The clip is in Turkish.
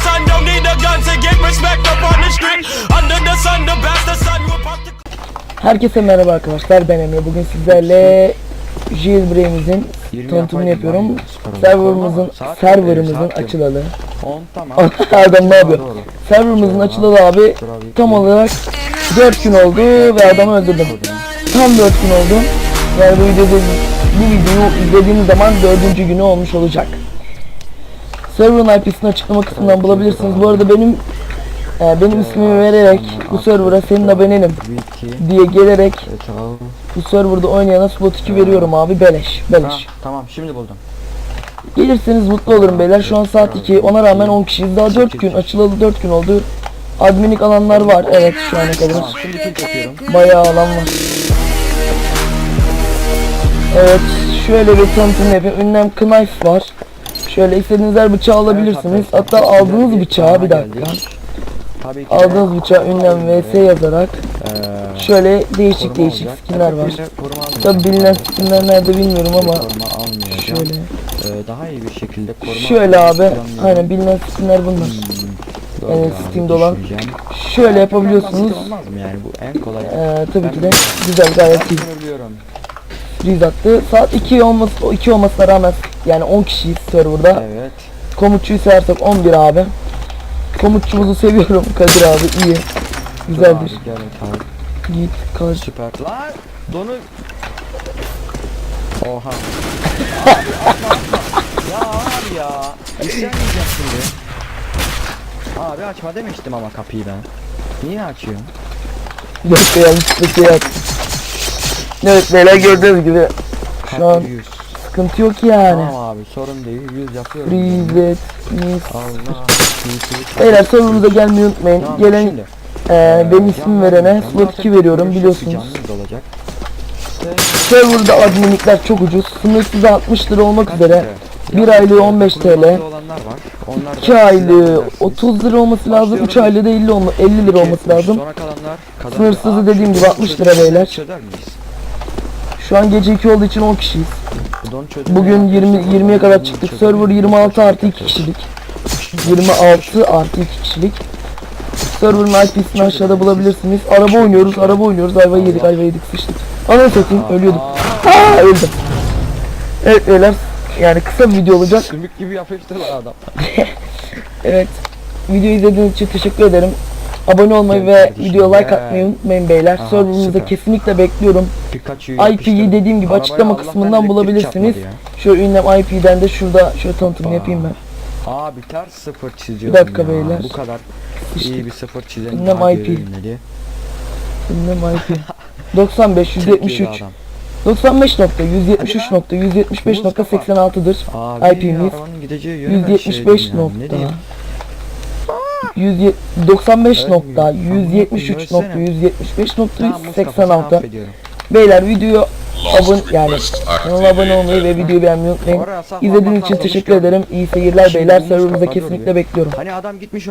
son, don't need a gun to get respect up on the street. Under the sun, the best the sun will pop the Herkese merhaba arkadaşlar ben Emre. Bugün sizlerle Jailbreak'imizin tanıtımını yapıyorum. serverımızın serverımızın açılalı. 10 tamam. adam ne yapıyor? Serverımızın açılalı abi. Tam olarak 4 gün oldu ve adamı öldürdüm. Tam 4 gün oldu. Yani bu videoda bu videoyu izlediğiniz zaman 4. günü olmuş olacak server'ın IP'sini açıklama kısmından bulabilirsiniz bu arada benim e, benim ismimi vererek bu server'a senin abonenim 2 diye gelerek tamam. bu serverda oynayana slot 2 veriyorum abi beleş beleş. tamam şimdi buldum. Gelirseniz mutlu olurum beyler şu an saat 2 ona rağmen 10 kişiyiz daha 4 gün açılalı 4 gün oldu. Adminlik alanlar var evet şu ana kadar Tamam bayağı alan var. Evet şöyle bir tanıtım yapayım ünlem knife var. Şöyle istediğiniz her bıçağı alabilirsiniz. Hatta aldığınız bıçağı bir dakika. Tabii ki. de, Aldığınız bıçağı ünlem vs yazarak eee, şöyle değişik değişik skinler var. Tabi bilinen skinler nerede bilmiyorum ama şöyle. Eee, daha iyi bir şekilde koruma Şöyle abi. Aynen bilinen skinler bunlar. Hmm, doğru Yani Steam'de olan. Şöyle yapabiliyorsunuz. Yani bu en kolay. Ee, tabii ki de güzel gayet iyi. Freeze attı. Saat 2 olması 2 olmasına rağmen yani 10 kişiyiz serverda. Evet. Komutçuyu sayarsak 11 abi. Komutçumuzu seviyorum Kadir abi iyi. Güzeldir. Abi, gel abi. Git Kadir. Süper. Lan donu. Oha. abi. Ya abi ya. İşlemeyeceğim şimdi. Abi açma demiştim ama kapıyı ben. Niye açıyorsun? Bir dakika yanlışlıkla şey yaptım. Evet beyler gördüğünüz gibi şu an. Sıkıntı yok yani. Tamam abi sorun değil. Yüz yapıyorum. Mis. Allah. Beyler serverımıza gelmeyi unutmayın. Tamam, Gelen şimdi. Ee, benim ismim verene slot artık 2 veriyorum biliyorsunuz. Serverda adminlikler çok ucuz. Sınırsız 60 lira olmak üzere. lira? Bir Yani aylığı 15 kurulmakta TL. olanlar var. Onlar da 2 aylığı siz 30 lira olması lazım. 3 Başlıyorum. aylığı da 50, olma, 50 lira olması lazım. Sınırsızı dediğim gibi şu 60 donu lira beyler. Çözer miyiz? Şu an gece 2 olduğu için 10 kişiyiz. Bugün miyiz? 20 Arkadaşlar, 20'ye bunu kadar çıktık. Server miyiz? 26 Kaç artı 2 yapıyoruz? kişilik. 26 artı 2 kişilik. Server'ın IP'sini aşağıda bulabilirsiniz. Araba oynuyoruz, araba oynuyoruz. Ayvayı yedik, ayvayı yedik, sıçtık. Ananı satayım, ölüyordum. Aa öldüm. Evet beyler, yani kısa bir video olacak. Sümük gibi yapıştırlar adam. Evet. Videoyu izlediğiniz için teşekkür ederim. Abone olmayı ve videoya like atmayı unutmayın beyler. Süper. kesinlikle bekliyorum. IP'yi dediğim gibi açıklama kısmından bulabilirsiniz. Şöyle ünlem IP'den de şurada şöyle tanıtımını yapayım ben. Abi ters sıfır çiziyorum dakika ya. beyler. Bu kadar iyi bir sıfır çizen Ünlem daha IP. görülmedi. Ünlem IP. 95 Tek yedi 173 adam. 95 nokta 173 nokta 175 nokta 86'dır. Abi IP'miz arabanın gideceği yöne ben 175 şey diyeyim yani, ne nokta diyeyim? 100 95 Ölmüyor. nokta Amına 173 koyayım, nokta 175 nokta Tamam Mustafa seni 86 affediyorum. Beyler videoyu abone yani kanala abone olmayı ve videoyu beğenmeyi unutmayın. İzlediğiniz için teşekkür ederim. İyi seyirler beyler. Serverımıza kesinlikle bekliyorum. Hani adam gitmiş